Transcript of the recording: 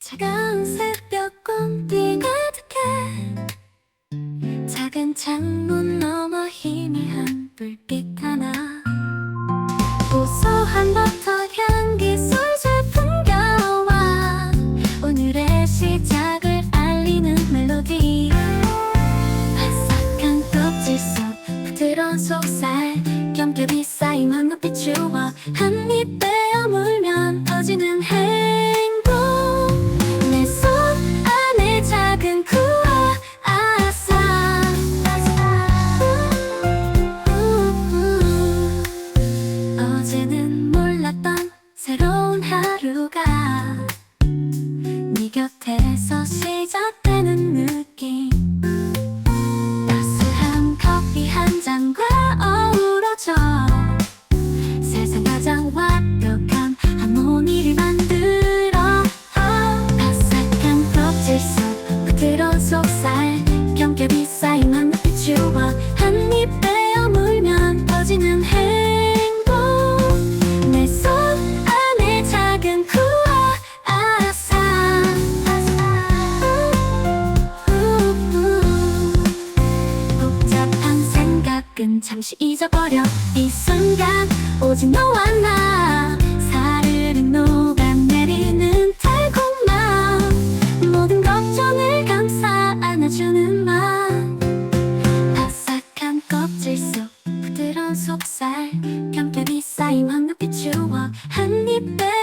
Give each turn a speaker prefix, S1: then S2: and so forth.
S1: 차가운 새벽 공기 가득해. 작은 창문 너머 희미한 불빛 하나. 고소한 버터 향기 솔솔 풍겨와 오늘의 시작을 알리는 멜로디. 바삭한 껍질 속 부드러운 속살 겸겹이 쌓이면 눈빛 주워 한입 빼어 물면 터지는 행 어제는 몰랐던 새로운 하루가 네 곁에서 시작되는 느낌. 따스한 커피 한 잔과 어우러져 세상 가장 완벽한 하모니를 만들어 바삭한 껍질 속 부드러운 속 잠시 잊어버려. 이 순간 오직 너와 나. 사르르 녹아내리는 달콤함. 모든 걱정을 감싸 안아주는 맛. 바삭한 껍질 속 부드러운 속살. 경계비 쌓이면 눈빛 주워 한입 빼